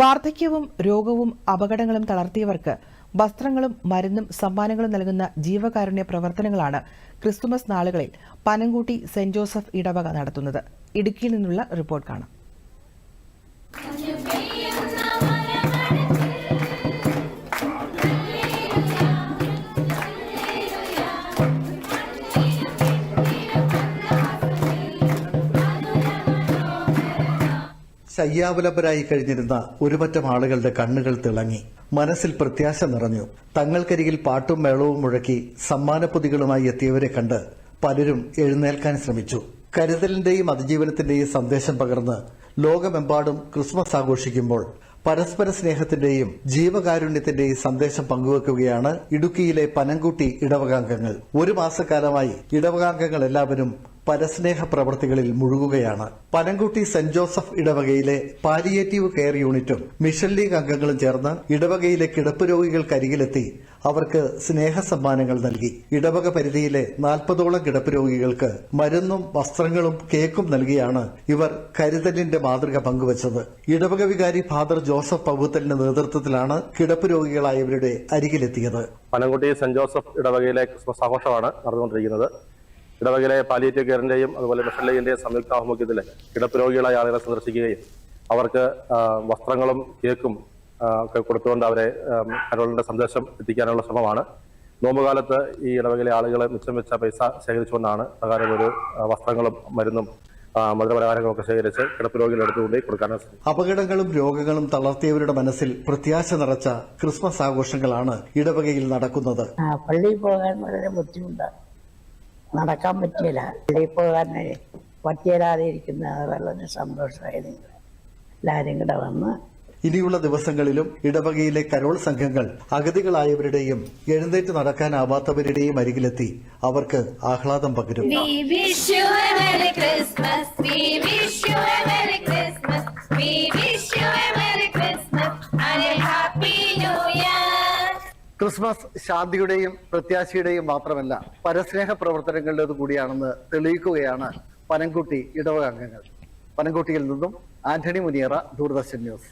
വാർദ്ധക്യവും രോഗവും അപകടങ്ങളും തളർത്തിയവർക്ക് വസ്ത്രങ്ങളും മരുന്നും സമ്മാനങ്ങളും നൽകുന്ന ജീവകാരുണ്യ പ്രവർത്തനങ്ങളാണ് ക്രിസ്തുമസ് നാളുകളിൽ പനങ്കൂട്ടി സെന്റ് ജോസഫ് ഇടവക നടത്തുന്നത്. ഇടുക്കിയിൽ നിന്നുള്ള റിപ്പോർട്ട് കാണാം. ശയ്യാവലഭരായി കഴിഞ്ഞിരുന്ന ഒരുപറ്റം ആളുകളുടെ കണ്ണുകൾ തിളങ്ങി. മനസ്സിൽ പ്രത്യാശ നിറഞ്ഞു. തങ്ങൾക്കരികിൽ പാട്ടും മേളവും മുഴക്കി സമ്മാനപ്പൊതികളുമായി എത്തിയവരെ കണ്ട് പലരും എഴുന്നേൽക്കാൻ ശ്രമിച്ചു. കരുതലിന്റെയും അതിജീവനത്തിന്റെയും സന്ദേശം പകർന്ന് ലോകമെമ്പാടും ക്രിസ്മസ് ആഘോഷിക്കുമ്പോൾ പരസ്പര സ്നേഹത്തിന്റെയും ജീവകാരുണ്യത്തിന്റെയും സന്ദേശം പങ്കുവെക്കുകയാണ് ഇടുക്കിയിലെ പനങ്കുട്ടി ഇടവകാംഗങ്ങൾ. ഒരു മാസക്കാലമായി ഇടവകാംഗങ്ങൾ എല്ലാവരും പരസ്നേഹ പ്രവർത്തികളിൽ മുഴുകുകയാണ്. പനങ്കുട്ടി സെന്റ് ജോസഫ് ഇടവകയിലെ പാലിയേറ്റീവ് കെയർ യൂണിറ്റും മിഷൻ ലീഗ് അംഗങ്ങളും ചേർന്ന് ഇടവകയിലെ കിടപ്പ് രോഗികൾക്കരികിലെത്തി അവർക്ക് സ്നേഹ സമ്മാനങ്ങൾ നൽകി. ഇടവക പരിധിയിലെ നാൽപ്പതോളം കിടപ്പ് രോഗികൾക്ക് മരുന്നും വസ്ത്രങ്ങളും കേക്കും നൽകിയാണ് ഇവർ കരുതലിന്റെ മാതൃക പങ്കുവച്ചത്. ഇടവക വികാരി ഫാദർ ജോസഫ് പവുത്തലിന്റെ നേതൃത്വത്തിലാണ് കിടപ്പ് രോഗികളായവരുടെ അരികിലെത്തിയത്. പനംകുട്ടി സെന്റ് ജോസഫ് ഇടവകയിലെ ക്രിസ്മസ് ആഘോഷമാണ് നടന്നുകൊണ്ടിരിക്കുന്നത്. ഇടവകയിലെ പാലിയേറ്റീവ് കെയറിന്റെയും അതുപോലെ മിഷൻ ലീഗിന്റെയും സംയുക്ത ആഭിമുഖ്യത്തിൽ കിടപ്പ് രോഗികളായ ആളുകളെ സന്ദർശിക്കുകയും അവർക്ക് വസ്ത്രങ്ങളും കേക്കും ഒക്കെ കൊടുത്തുകൊണ്ട് അവരെ കരോളിന്റെ സന്ദേശം എത്തിക്കാനുള്ള ശ്രമമാണ്. നോമ്പുകാലത്ത് ഈ ഇടവകയിലെ ആളുകൾ മിച്ചം വെച്ച പൈസ ശേഖരിച്ചുകൊണ്ടാണ് പ്രകാരം ഒരു വസ്ത്രങ്ങളും മരുന്നും മധുരപലഹാരങ്ങളൊക്കെ ഒക്കെ ശേഖരിച്ച് കിടപ്പ് രോഗികളെ എടുത്തുകൊണ്ട് കൊടുക്കാനാണ് അപകടങ്ങളും രോഗങ്ങളും തളർത്തിയവരുടെ മനസ്സിൽ പ്രത്യാശ നിറച്ച ക്രിസ്മസ് ആഘോഷങ്ങളാണ് ഇടവകയിൽ നടക്കുന്നത്. പള്ളിയിൽ പോകാൻ വളരെ ബുദ്ധിമുട്ടാണ്. നടക്കാൻ പറ്റിയില്ല ഇപ്പോൾ പോകാൻ പറ്റിയല്ലാതെ ഇരിക്കുന്ന വളരെ സന്തോഷമായിരുന്നു എല്ലാവരും കൂടെ വന്ന് ഇനിയുള്ള ദിവസങ്ങളിലും ഇടവകയിലെ കരോൾ സംഘങ്ങൾ അഗതികളായവരുടെയും എഴുന്നേറ്റ് നടക്കാനാവാത്തവരുടെയും അരികിലെത്തി അവർക്ക് ആഹ്ലാദം പകരും. ക്രിസ്മസ് ശാന്തിയുടെയും പ്രത്യാശയുടെയും മാത്രമല്ല പരസ്നേഹ പ്രവർത്തനങ്ങളുടേത് കൂടിയാണെന്ന് തെളിയിക്കുകയാണ് പനംകുട്ടി ഇടവക അംഗങ്ങൾ. പനംകുട്ടിയിൽ നിന്നും ആന്റണി മുനിയറ ദൂരദർശൻ ന്യൂസ്.